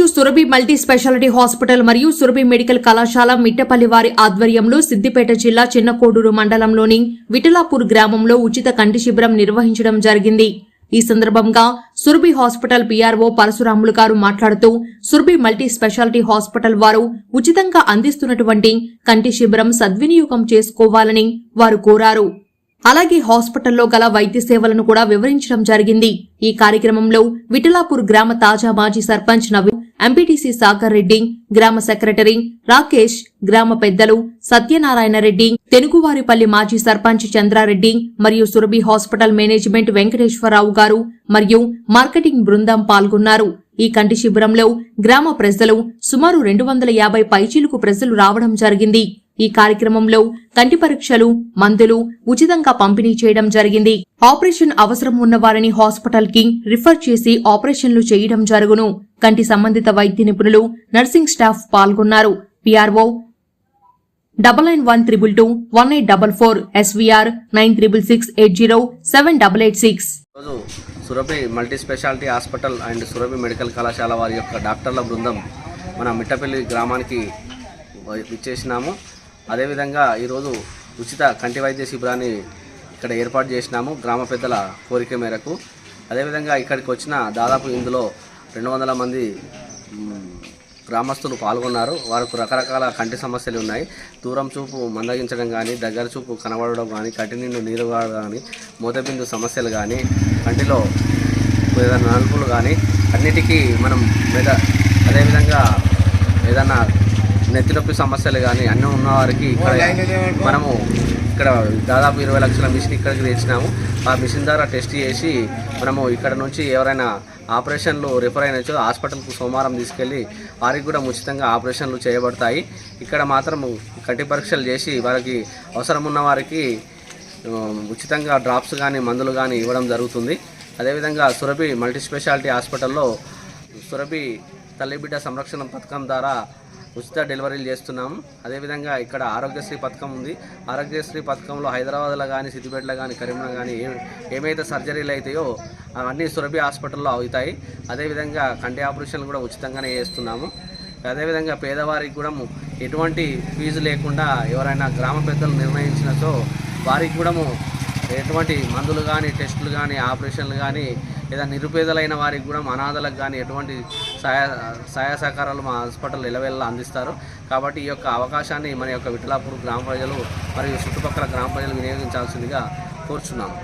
ఈరోజు Surabhi multi speciality hospital మరియు Surabhi medical కళాశాల మిట్టపల్లి వారి ఆధ్వర్యంలో సిద్దిపేట జిల్లా చిన్నకోడూరు మండలంలోని విఠలాపూర్ గ్రామంలో ఉచిత కంటి శిబిరం నిర్వహించడం జరిగింది. ఈ సందర్భంగా సురభి హాస్పిటల్ పీఆర్ఓ పరశురాములు గారు మాట్లాడుతూ సురభి మల్టీ స్పెషాలిటీ హాస్పిటల్ వారు ఉచితంగా అందిస్తున్నటువంటి కంటి శిబిరం సద్వినియోగం చేసుకోవాలని వారు కోరారు. అలాగే హాస్పిటల్లో గల వైద్య సేవలను కూడా వివరించడం జరిగింది. ఈ కార్యక్రమంలో విఠలాపూర్ గ్రామ తాజా మాజీ సర్పంచ్ నవీన్ ఎంపీటీసీ సాగర్ రెడ్డి గ్రామ సెక్రటరీ రాకేష్ గ్రామ పెద్దలు సత్యనారాయణ రెడ్డి తెనుగువారిపల్లి మాజీ సర్పంచ్ చంద్రారెడ్డి మరియు సురభి హాస్పిటల్ మేనేజ్మెంట్ వెంకటేశ్వరరావు గారు మరియు మార్కెటింగ్ బృందం పాల్గొన్నారు. ఈ కంటి శిబిరంలో గ్రామ ప్రజలు సుమారు రెండు వందల యాభై పైచీలకు ప్రజలు రావడం జరిగింది. ఈ కార్యక్రమంలో కంటి పరీక్షలు మందులు ఉచితంగా పంపిణీ చేయడం జరిగింది. ఆపరేషన్ అవసరం ఉన్న వారిని హాస్పిటల్కి రిఫర్ చేసి ఆపరేషన్లు చేయడం జరుగును. కంటి సంబంధిత వైద్య నిపుణులు నర్సింగ్ స్టాఫ్ పాల్గొన్నారు. PRO double nine one triple two one eight double four SVR nine triple six eight zero seven double eight six. ఈరోజు Surabhi multi speciality hospital and Surabhi medical కళాశాల వారి యొక్క డాక్టర్ల బృందం మన మిట్టపల్లి గ్రామానికి ఇచ్చేసినాము. అదేవిధంగా ఈరోజు ఉచిత కంటి వైద్య శిబిరాన్ని ఇక్కడ ఏర్పాటు చేసినాము గ్రామ పెద్దల కోరిక మేరకు. అదేవిధంగా ఇక్కడికి వచ్చిన దాదాపు ఇందులో రెండు వందల మంది గ్రామస్తులు పాల్గొన్నారు. వారికి రకరకాల కంటి సమస్యలు ఉన్నాయి. దూరం చూపు మందగించడం కానీ దగ్గర చూపు కనబడడం కానీ కంటి నిండు నీరు కావడం కానీ మూతబిందు సమస్యలు కానీ కంటిలో ఏదైనా నలుపులు కానీ అన్నిటికీ మనం మెద అదేవిధంగా ఏదైనా నెత్తి నొప్పి సమస్యలు కానీ అన్నీ ఉన్నవారికి ఇక్కడ మనము ఇక్కడ దాదాపు ఇరవై లక్షల మిషన్ ఇక్కడికి తెచ్చినాము. ఆ మిషన్ ద్వారా టెస్ట్ చేసి మనము ఇక్కడ నుంచి ఎవరైనా ఆపరేషన్లు రిఫర్ అయినచో హాస్పిటల్కు సోమవారం తీసుకెళ్ళి వారికి కూడా ఉచితంగా ఆపరేషన్లు చేయబడతాయి. ఇక్కడ మాత్రం కంటి పరీక్షలు చేసి వారికి అవసరం ఉన్న వారికి ఉచితంగా డ్రాప్స్ కానీ మందులు కానీ ఇవ్వడం జరుగుతుంది. అదేవిధంగా సురభి మల్టీ స్పెషాలిటీ హాస్పిటల్లో సురభి తల్లి బిడ్డ సంరక్షణ పథకం ద్వారా ఉచిత డెలివరీలు చేస్తున్నాము అదేవిధంగా ఇక్కడ ఆరోగ్యశ్రీ పథకం ఉంది. ఆరోగ్యశ్రీ పథకంలో హైదరాబాద్లో కానీ సిద్దిపేటలో కానీ కరీంనగర్ కానీ ఏ ఏమైతే సర్జరీలు అవుతాయో అవన్నీ సురభి హాస్పిటల్లో అవుతాయి. అదేవిధంగా కంటి ఆపరేషన్లు కూడా ఉచితంగానే చేస్తున్నాము. అదేవిధంగా పేదవారికి కూడా ఎటువంటి ఫీజు లేకుండా ఎవరైనా గ్రామ పెద్దలు నిర్ణయించినతో వారికి కూడా ఎటువంటి మందులు కానీ టెస్టులు కానీ ఆపరేషన్లు కానీ లేదా నిరుపేదలైన వారికి కూడా అనాథలకు కానీ ఎటువంటి సహాయ సహాయ సహకారాలు మా హాస్పిటల్ ఇలవేళ అందిస్తారు. కాబట్టి ఈ యొక్క అవకాశాన్ని మన యొక్క విఠలాపూర్ గ్రామ ప్రజలు మరియు చుట్టుపక్కల గ్రామ ప్రజలు వినియోగించాల్సిందిగా కోరుచున్నాము.